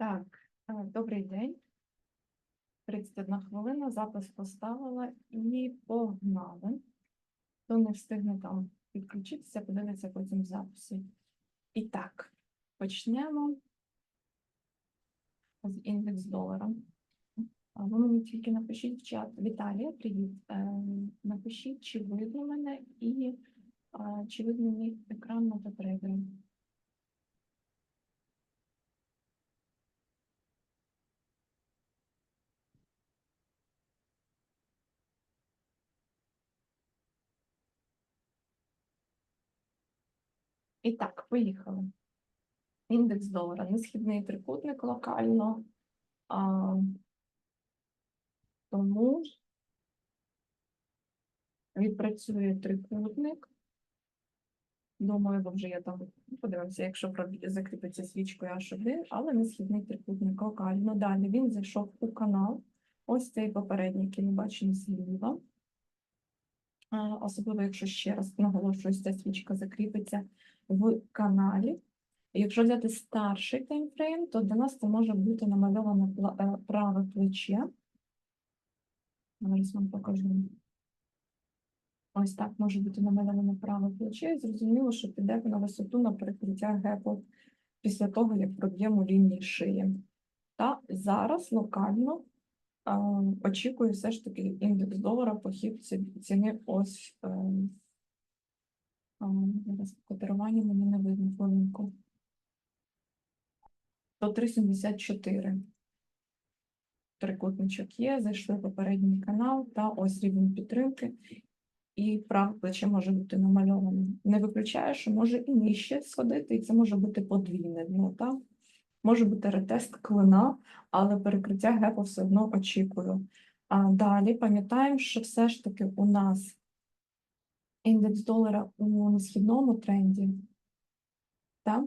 Так, е, добрий день. 31 хвилина, запис поставила і погнали. Хто не встигне там підключитися, подивиться потім в записі. І так, почнемо з індекс долара. Ви мені тільки напишіть в чат. Віталія, привіт. Е, Напишіть, чи видно мене і чи видно мій екран на потребі. І так, поїхали. Індекс долара, несхідний трикутник локально. А, тому відпрацює трикутник. Думаю, бо вже я там подивимося, якщо закріпиться свічкою H1, але несхідний трикутник локально. Далі він зайшов у канал. Ось цей попередній, який ми бачимо зліва. Особливо, якщо ще раз наголошую, ця свічка закріпиться в каналі. Якщо взяти старший таймфрейм, то для нас це може бути намальоване е, праве плече. Зараз вам покажу. Ось так може бути намальоване праве плече. І зрозуміло, що піде на висоту на перекриття гепу після того, як проб'ємо лінії шиї. Та зараз локально очікую все ж таки індекс долара похід ці- ціни ось. Е, е, зараз котирування мені не видно хвилинку. 103,74. Трикутничок є, зайшли попередній канал та ось рівень підтримки. І праве плече може бути намальоване. Не виключаю, що може і нижче сходити, і це може бути подвійне дно, так? Може бути ретест клина, але перекриття гепу все одно очікую. А далі пам'ятаємо, що все ж таки у нас індекс долара у несхідному тренді. Так?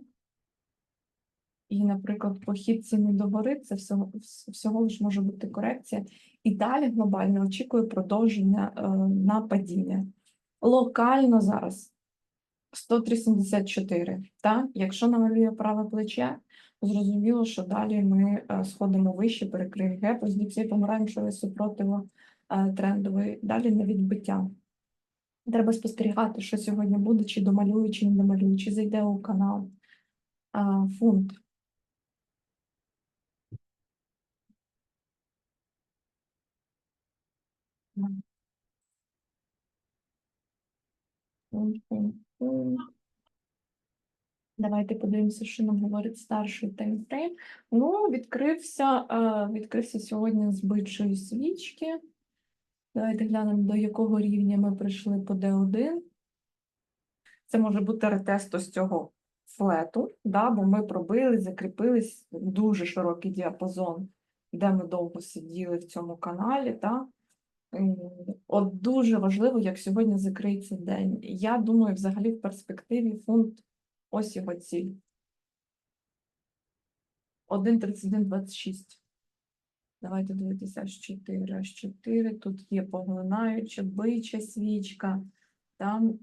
І, наприклад, похід ціни догори це всього, всього лиш може бути корекція. І далі глобально очікую продовження е, на падіння. Локально зараз 103,74. Якщо намалює праве плече, зрозуміло, що далі ми е, сходимо вище, перекриє геп, ось діпсі помаранчевий супротиво е, трендовий, далі на відбиття. Треба спостерігати, що сьогодні буде, чи домалює, чи не домалює, чи зайде у канал. Фунт. Фунт, фунт, фунт. Давайте подивимося, що нам говорить старший таймфрейм. Ну, відкрився, е, відкрився сьогодні з бичої свічки. Давайте глянемо, до якого рівня ми прийшли по D1. Це може бути ретест ось цього флету, да, бо ми пробили, закріпились дуже широкий діапазон, де ми довго сиділи в цьому каналі. Да. От дуже важливо, як сьогодні закриється день. Я думаю, взагалі в перспективі фунт ось його ціль. 1,3126. Давайте дивитися аж 4, аж 4. Тут є поглинаюча, бича свічка. Там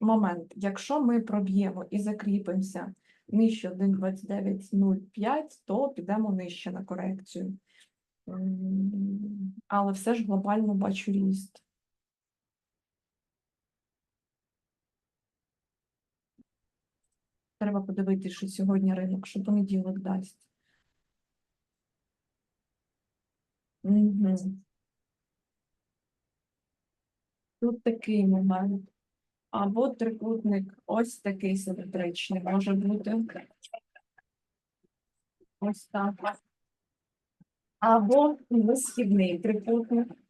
момент. Якщо ми проб'ємо і закріпимося нижче 1,2905, то підемо нижче на корекцію. Але все ж глобально бачу ріст. Треба подивитися, що сьогодні ринок, що понеділок дасть. Мгм. Тут такий момент. Або трикутник, ось такий симетричний може бути. Ось так. Або висхідний трикутник.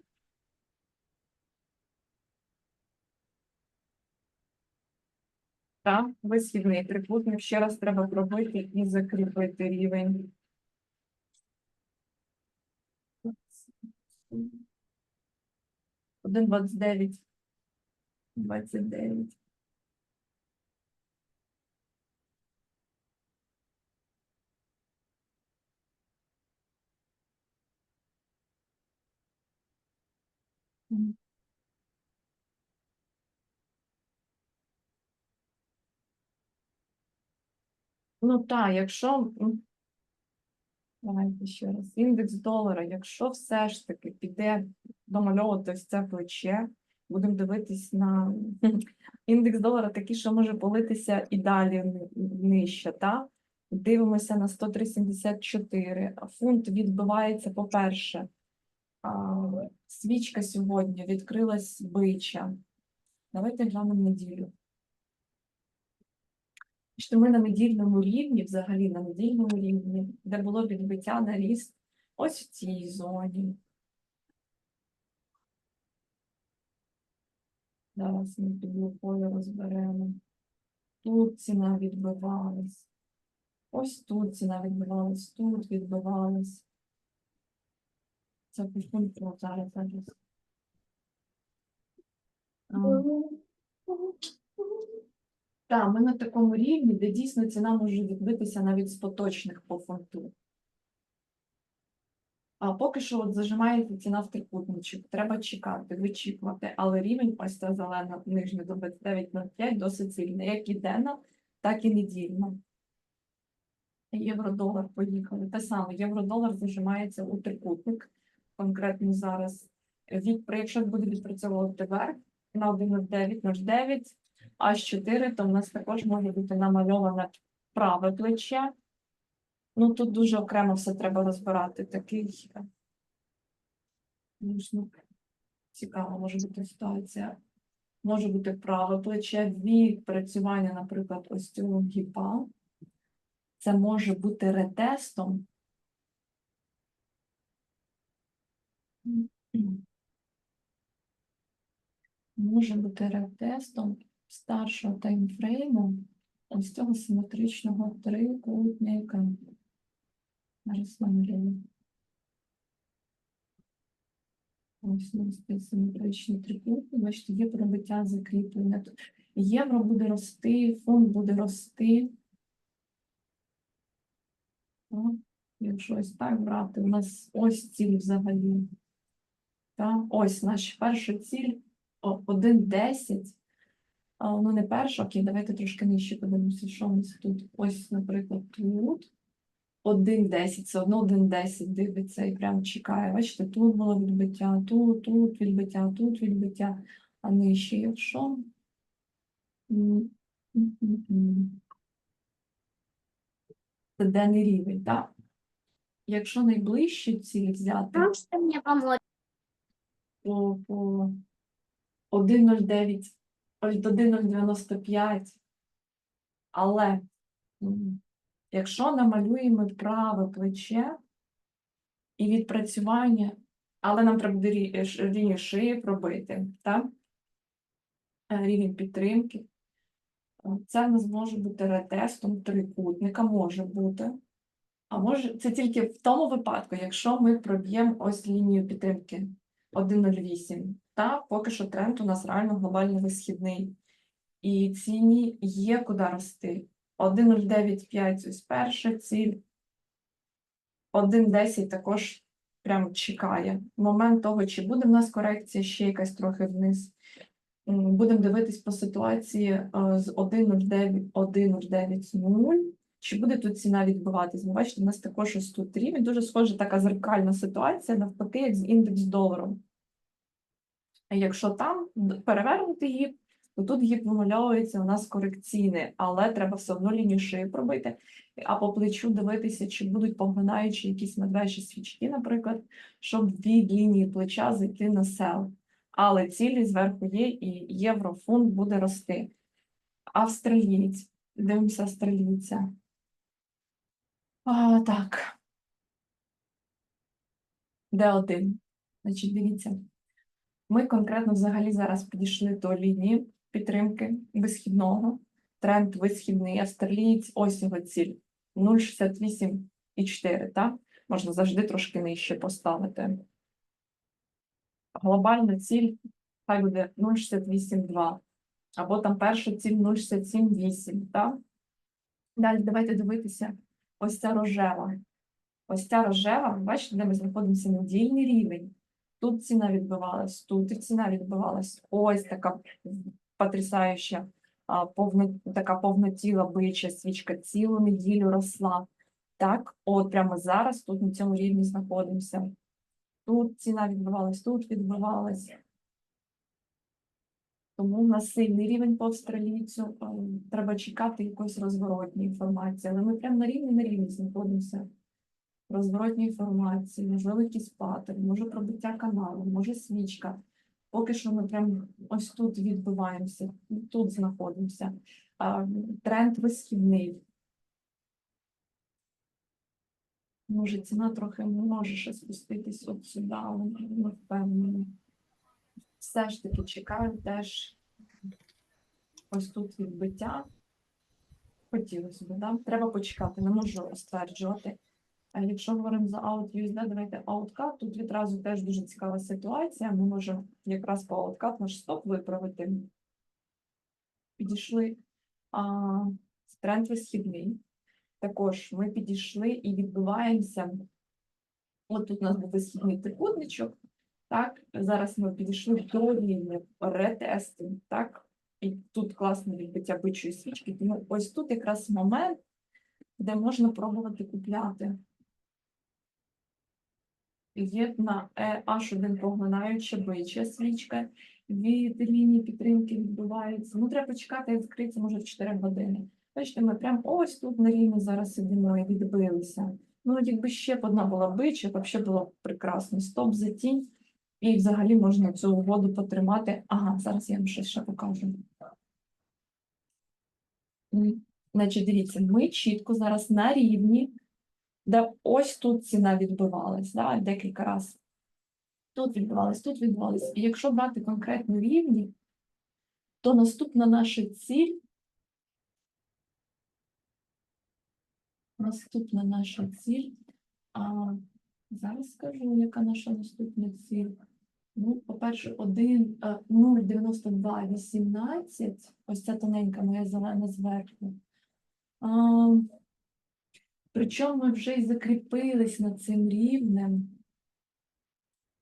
Так, висхідний трикутник. Ще раз треба пробити і закріпити рівень. Один двадцять дев'ять. Двадцять дев'ять. Ну так, якщо Давайте ще раз. Індекс долара. Якщо все ж таки піде домальовувати ось це плече, будемо дивитись на індекс долара такий, що може политися і далі нижче, так? Дивимося на 103,74. Фунт відбивається, по-перше, свічка сьогодні відкрилась бича. Давайте глянемо неділю. Що ми на недільному рівні, взагалі на недільному рівні, де було відбиття на ріст ось в цій зоні. Зараз ми під лупою розберемо. Тут ціна відбивалась. Ось тут ціна відбивалась, тут відбивалась. Це пункту зараз зараз. Так, ми на такому рівні, де дійсно ціна може відбитися навіть з поточних по фунту. А поки що от зажимається ціна в трикутничок. Треба чекати, вичікувати. Але рівень ось ця зелена нижня до 29,05 досить сильний, як і денна, так і недільна. Євро-долар поїхали. Те саме, євро-долар зажимається у трикутник. Конкретно зараз. Від, якщо буде відпрацьовувати вверх на 1,0909, аж 4, то в нас також може бути намальоване праве плече. Ну, тут дуже окремо все треба розбирати. Такий ну, ж, цікаво, може бути ситуація. Може бути праве плече, відпрацювання, наприклад, ось цього гіпа. Це може бути ретестом. Може бути ретестом старшого таймфрейму ось цього симетричного трикутника. Зараз намалюю. Ось у нас цей симетричний трикутник. Бачите, є пробиття закріплення. Євро буде рости, фунт буде рости. О, якщо ось так брати, у нас ось ціль взагалі. Так, ось наш перша ціль о, 1,10. Ну, не перша, окей, давайте трошки нижче подивимося, що у нас тут. Ось, наприклад, тут 1,10, все одно 1,10 дивиться і прям чекає. Бачите, тут було відбиття, тут, тут відбиття, тут відбиття, а нижче, якщо. Це денний рівень, так? Якщо найближчі цілі взяти, Можете мне помочь? по, по 1,09, ось до 1,095. Але якщо намалюємо праве плече і відпрацювання, але нам треба буде рі- ш- лінію шиї пробити, так? Е, Рівень підтримки. Е, Це в нас може бути ретестом трикутника, може бути. А може, це тільки в тому випадку, якщо ми проб'ємо ось лінію підтримки 1,08. Та поки що тренд у нас реально глобально висхідний. І ціні є куди рости. 1,095 ось перша ціль. 1,10 також прям чекає. Момент того, чи буде в нас корекція ще якась трохи вниз. Будемо дивитись по ситуації е, з 1,09 1,90. Чи буде тут ціна відбиватись? Ви бачите, у нас також ось тут рівень, дуже схожа така зеркальна ситуація, навпаки, як з індекс доларом. Якщо там перевернути гіп, то тут гіп вимальовується у нас корекційний, але треба все одно лінію шиї пробити, а по плечу дивитися, чи будуть поглинаючі якісь медвежі свічки, наприклад, щоб від лінії плеча зайти на сел. Але цілі зверху є, і єврофунт буде рости. Австралієць. Дивимося австралійця. А, так. Де один? Значить, дивіться. Ми конкретно взагалі зараз підійшли до лінії підтримки висхідного. Тренд висхідний австралієць, ось його ціль 0,68,4, так? Можна завжди трошки нижче поставити. Глобальна ціль хай буде 0,68,2. Або там перша ціль 0,67,8, так? Далі давайте дивитися. Ось ця рожева. Ось ця рожева, бачите, де ми знаходимося недільний рівень. Тут ціна відбивалась, тут ціна відбивалась. Ось така потрясаюча, повно, така повнотіла бича свічка цілу неділю росла. Так, от прямо зараз тут на цьому рівні знаходимося. Тут ціна відбивалась, тут відбивалась. Тому в нас сильний рівень по австралійцю. Треба чекати якоїсь розворотної інформації. Але ми прямо на рівні на рівні знаходимося. Розворотні інформації, можливо, якийсь паттерн, може пробиття каналу, може свічка. Поки що ми прямо ось тут відбиваємося, тут знаходимося. Тренд висхідний. Може, ціна трохи може ще спуститись от сюди, але не впевнена. Все ж таки чекаю теж ось тут відбиття. Хотілося б, да? Треба почекати, не можу стверджувати. Якщо говоримо за out USD, давайте outcut. Тут відразу теж дуже цікава ситуація. Ми можемо якраз по outcut наш стоп виправити. Підійшли а, тренд висхідний. Також ми підійшли і відбиваємося. От тут у нас був висхідний трикутничок. Так, зараз ми підійшли до рівня ретестинг, так, і тут класне відбиття бичої свічки. Тому ось тут якраз момент, де можна пробувати купляти. Є на е, H1 поглинаюча бича свічка, від лінії підтримки відбувається. Ну, треба почекати, як відкриється, може, в 4 години. Бачите, ми прямо ось тут на рівні зараз сидимо і відбилися. Ну, якби ще б одна була бича, взагалі було б прекрасно. Стоп за тінь. І взагалі можна цю угоду потримати. Ага, зараз я вам щось ще покажу. Значить, дивіться, ми чітко зараз на рівні, де ось тут ціна відбивалась, да, декілька разів. Тут відбувалась, тут відбувалась. І якщо брати конкретно рівні, то наступна наша ціль. Наступна наша ціль. А, зараз скажу, яка наша наступна ціль. Ну, по-перше, 1, е, 0,92,18, ось ця тоненька моя зелена зверху. А, Причому ми вже й закріпились над цим рівнем.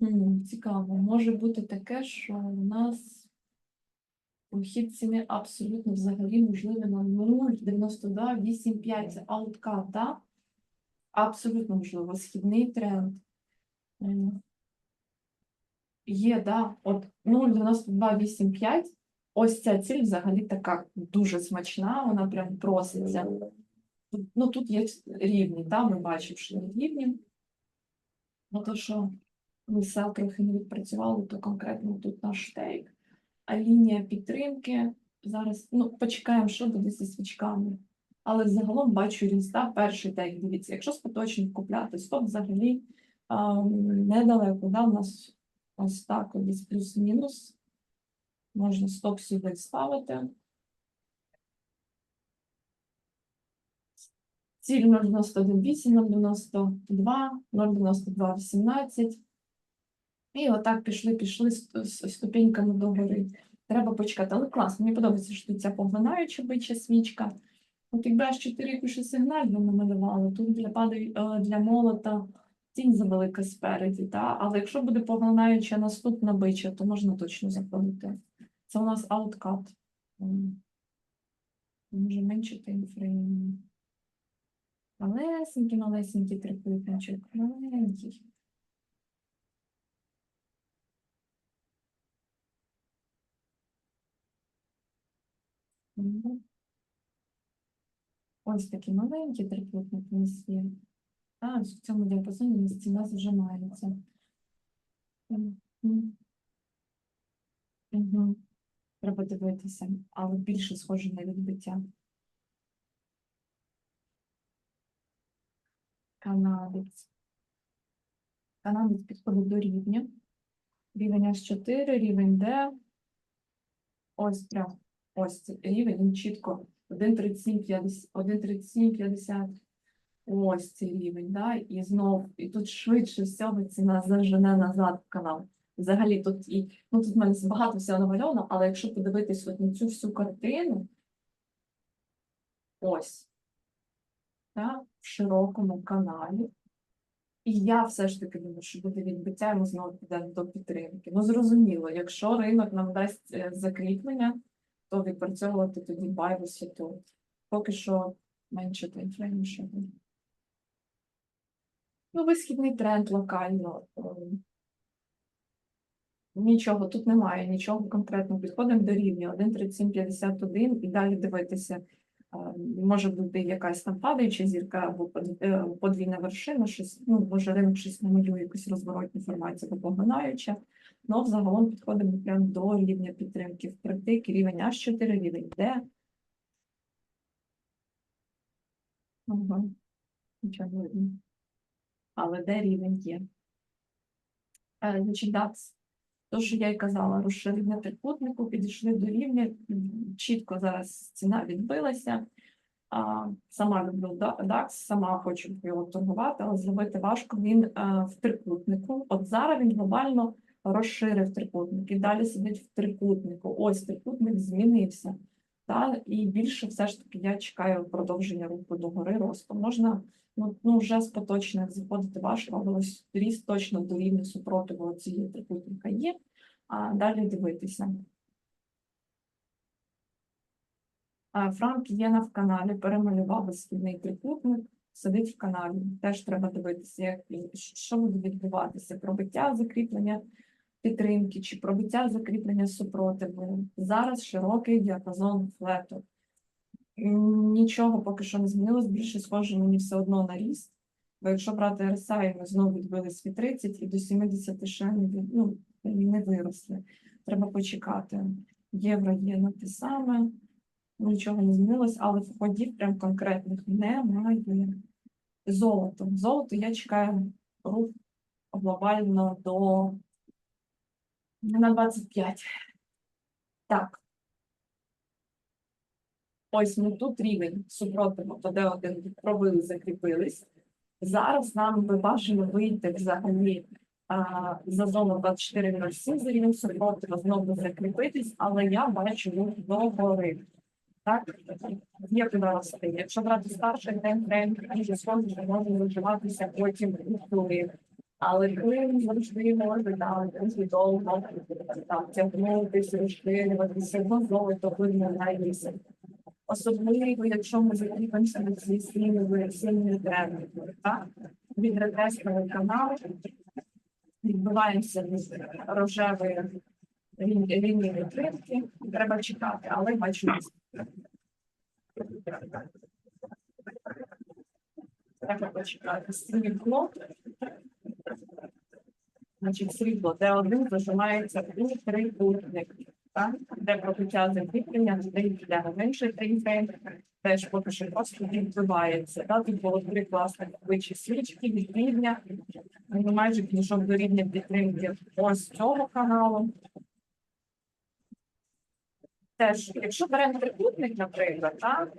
М, Цікаво, може бути таке, що у нас вихід ціни абсолютно взагалі можливий на 0,92,85. Це ауткат, так? Абсолютно можливо, східний тренд. Є, да, от 0,9285. Ось ця ціль взагалі така дуже смачна, вона прям проситься. Ну, тут є рівні, да, ми бачимо, що є рівні. Ну, то, що ми сел трохи не відпрацювали, то конкретно тут наш тейк. А лінія підтримки зараз, ну, почекаємо, що буде зі свічками. Але загалом бачу ріст, перший тейк, дивіться, якщо з поточних купляти, стоп взагалі а, недалеко, да, у нас ось так, десь плюс-мінус. Можна стоп сюди ставити. Ціль 0,91,8, 0,92, 0,92,18. І отак пішли, пішли ст- с- ступеньками догори. Треба почекати. Але класно, мені подобається, що тут ця поглинаюча бича свічка. От якби аж 4 пише сигналь би намалювали, тут для, падаю, е, для молота тінь завелика спереді, та? але якщо буде поглинаюча наступна бича, то можна точно заходити. Це у нас ауткат. Може менше таймфрейм. Малесенький, малесенький трикутничок, маленький. Ось такі маленькі трикутники є. А в цьому діапазоні у нас. Мгм. Мгм. Треба дивитися, але більше схоже на відбиття. Канадець. Канадець підходить до рівня. Рівень H4, рівень D. Ось прям. Ось рівень, він чітко 1,37,50, 1,37,50. Ось цей рівень, да? І знов, і тут швидше всього ціна зажене назад в канал. Взагалі тут і ну тут в мене багато всього намальовано, але якщо подивитись от на цю всю картину, ось так, в широкому каналі. І я все ж таки думаю, що буде відбиття, і ми знову підемо до підтримки. Ну, зрозуміло, якщо ринок нам дасть е, закріплення, то відпрацьовувати тоді байвусі тут. Поки що менше таймфрейму ще буде. Ну, висхідний тренд локально. ем, Нічого, тут немає, нічого конкретно. Підходимо до рівня 1,3751 і далі дивитися. е, Може бути якась там падаюча зірка або е, подвійна вершина, щось, ну, може ринок щось намалює, якусь розворотну інформацію або поглинаюча. Ну, взагалом підходимо прямо до рівня підтримки. Впритик, рівень H4, рівень D. Ага. Нічого не видно. Але де рівень є? Е, Значить, DAX. То, що я й казала, розширення трикутнику, підійшли до рівня, чітко зараз ціна відбилася. А, сама люблю DAX, сама хочу його торгувати, але зробити важко. Він е, в трикутнику. От зараз він глобально розширив трикутник і далі сидить в трикутнику. Ось трикутник змінився. Та, і більше все ж таки я чекаю продовження руху догори росту. Можна ну, ну вже з поточних заходити важко, але ріст точно до рівня супротиву цієї трикутника є. А далі дивитися. Франк Єна в каналі перемалював висхідний трикутник, сидить в каналі. Теж треба дивитися, як що буде відбуватися. Пробиття закріплення підтримки чи пробиття закріплення супротиву. Зараз широкий діапазон флету. Нічого поки що не змінилось, більше схоже мені все одно на ріст. Бо якщо брати RSI, ми знову відбились від 30 і до 70 ще не, ну, не виросли. Треба почекати. Євро є на те саме, нічого не змінилось, але входів прям конкретних немає. Золото. Золото я чекаю рух глобально до на 25. Так. Ось ми тут рівень супротиву, то де один пробили, закріпились. Зараз нам би бажано вийти взагалі а, за зону 24.07 за рівень супротиву, знову закріпитись, але я бачу рух до гори. Так, є куди рости. Якщо брати старший таймфрейм, дуже схоже, що може виживатися потім вплив. Але вплив завжди може там дуже довго там тягнутися, розширюватися, одно золото вплине на лісі. Особливо, якщо ми закріпимося на сильною сильною трендою, так? Від ретресного каналу відбуваємося від рожевої лінії підтримки. Треба чекати, але бачу. Треба почекати. Срібло. Значить, срібло, де один зажимається у трикутник? Де пробиття закріплення, де для в інший теж поки що просто відбувається. Так? Тут було три класних вичі свічки від рівня. Він майже підійшов до рівня підтримки ось цього каналу. Теж, якщо беремо трикутник, наприклад, так,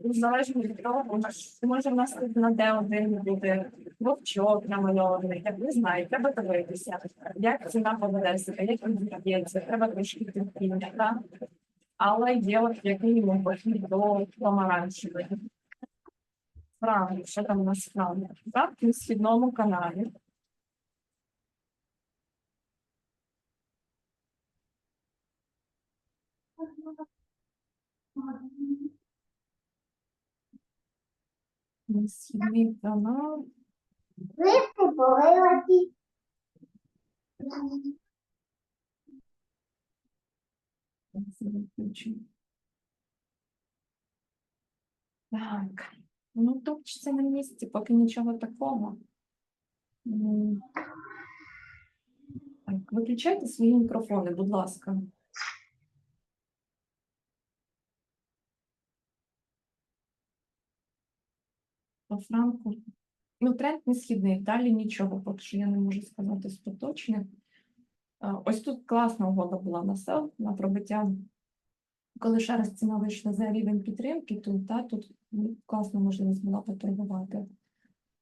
залежно від того, може в нас тут на Д1 буде вовчок намальований, як не знаю, треба дивитися, як ціна поведе як він відб'ється, треба трошки терпіння, так? Але є от як мінімум похід до помаранчевої. Правильно, що там у нас справді? Так, на східному каналі. На східний. Так, ну топчеться на місці, поки нічого такого. Так, виключайте свої мікрофони, будь ласка. Франку. Ну, тренд не східний, далі нічого, поки що я не можу сказати з поточних. Е, Ось тут класна угода була на сел, на пробиття. Коли ще раз ціна вийшла за рівень підтримки, то та, тут класна можливість була поторгувати.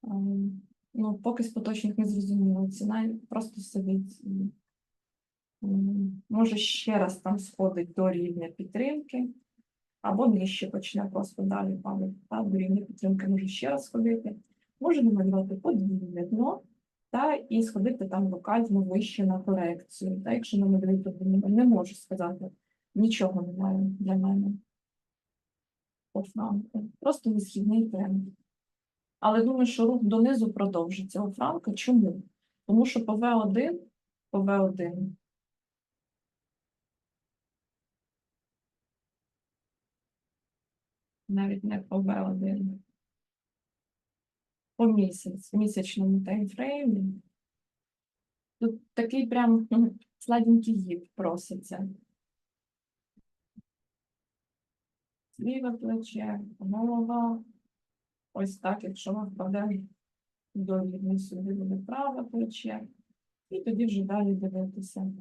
Ем, Ну, поки з поточних не зрозуміло. Ціна просто сидить. Може ще раз там сходить до рівня підтримки, або нижче почне просто далі падати. Та, до рівня підтримки може ще раз ходити. Може намалювати подвійне дно, та і сходити там локально вище на корекцію. Та якщо намалюють, то не, можу сказати. Нічого немає для мене. Франку. Просто висхідний тренд. Але думаю, що рух донизу продовжиться у Франка. Чому? Тому що по В1, по В1 навіть не по В1, по місяць, в місячному таймфреймі. Тут такий прям сладенький гід проситься. Ліве плече, голова. Ось так, якщо ми впаде довідний сюди буде праве плече. І тоді вже далі дивитися.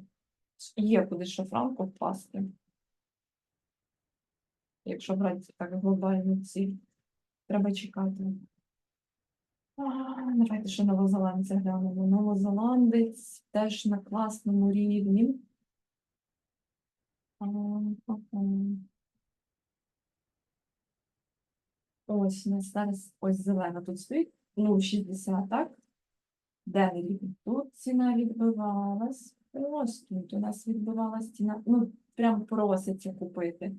Є куди шафранку впасти. Якщо брати так глобальну ціль, треба чекати. А, Давайте ще новозеландця глянемо. Новозеландець теж на класному рівні. Ось у нас зараз ось зелена тут стоїть. Ну, 60, так? Де рівень? Тут ціна відбивалась. Ось тут у нас відбивалась ціна. Ну, прям проситься купити.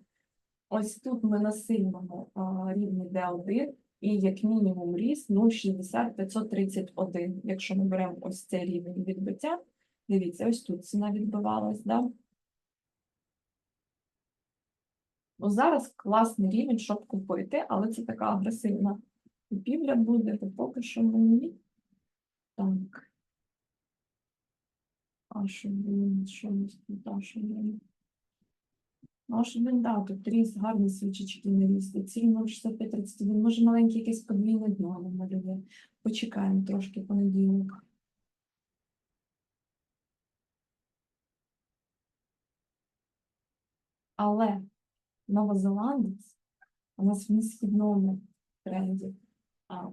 Ось тут ми на сильному рівні D1 і як мінімум ріст 0,60 531. Якщо ми беремо ось цей рівень відбиття, дивіться, ось тут ціна відбивалась, да? Ну, зараз класний рівень, щоб купити, але це така агресивна купівля буде, то поки що мені. Так. А що він, що у нас тут, а що він? Ну, він, да, тут ріст, гарні свічечки на рісті. Ціль 0,6531, може маленький якесь подвійне дно намалює. Почекаємо трошки понеділок. Але новозеландець у нас в несхідному тренді,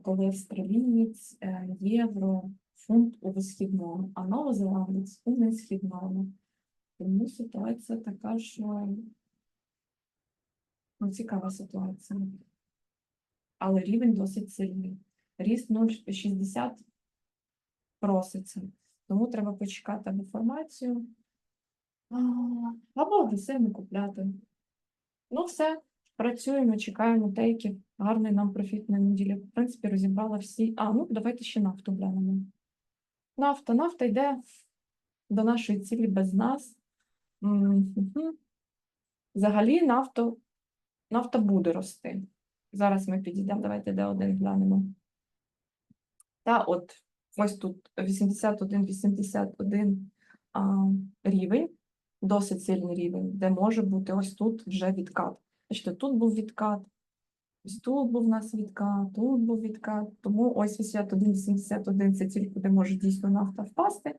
коли австралієць, е, євро, фунт у висхідному, а новозеландець у несхідному. Тому ситуація така, що ну, цікава ситуація. Але рівень досить сильний. Ріст 0,60 проситься. Тому треба почекати або формацію, а, або агресивно купляти. Ну, все, працюємо, чекаємо тейки. Гарної нам профітної неділі. В принципі, розібрала всі. А, ну давайте ще нафту глянемо. Нафта, нафта йде до нашої цілі без нас. Взагалі нафту, нафта буде рости. Зараз ми підійдемо, давайте Д1 глянемо. Та от, ось тут 81-81 а, рівень, досить сильний рівень, де може бути ось тут вже відкат. Бачите, тут був відкат, ось тут був у нас відкат, тут був відкат. Тому ось 81-81 це ціль, куди може дійсно нафта впасти,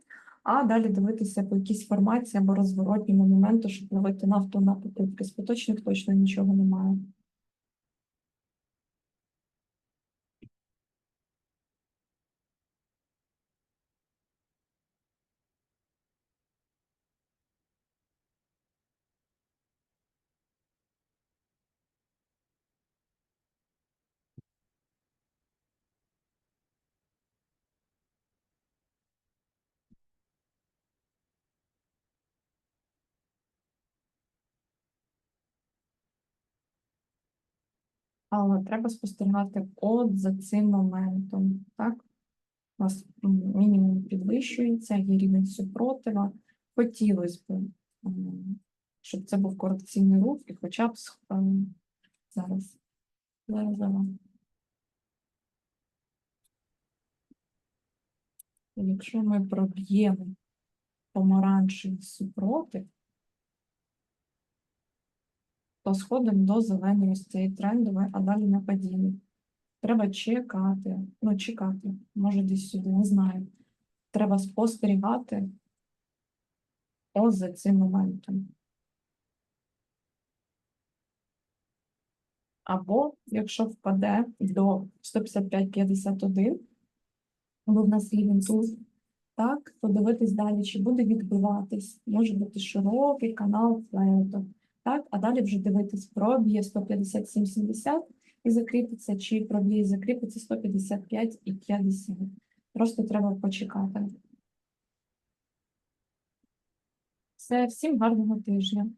а далі дивитися по якійсь формації або розворотньому моменту, щоб ловити нафту на покупки. З поточних точно нічого немає. Але треба спостерігати от за цим моментом. Так? У нас мінімум підвищується, є рівень супротива. Хотілося б, щоб це був корекційний рух, і хоча б ем, зараз. Зараз, зараз. Якщо ми проб'ємо помаранчевий супротив, то сходимо до зеленої ось цієї трендової, а далі на падіння. Треба чекати, ну чекати, може десь сюди, не знаю. Треба спостерігати ось за цим моментом. Або, якщо впаде до 155-51, бо в нас рівень тут, так, подивитись далі, чи буде відбиватись. Може бути широкий канал флейту. Так, а далі вже дивитись, проб'є 157,70 і закріпиться, чи проб'є і закріпиться 155 і 50. Просто треба почекати. Все, всім гарного тижня.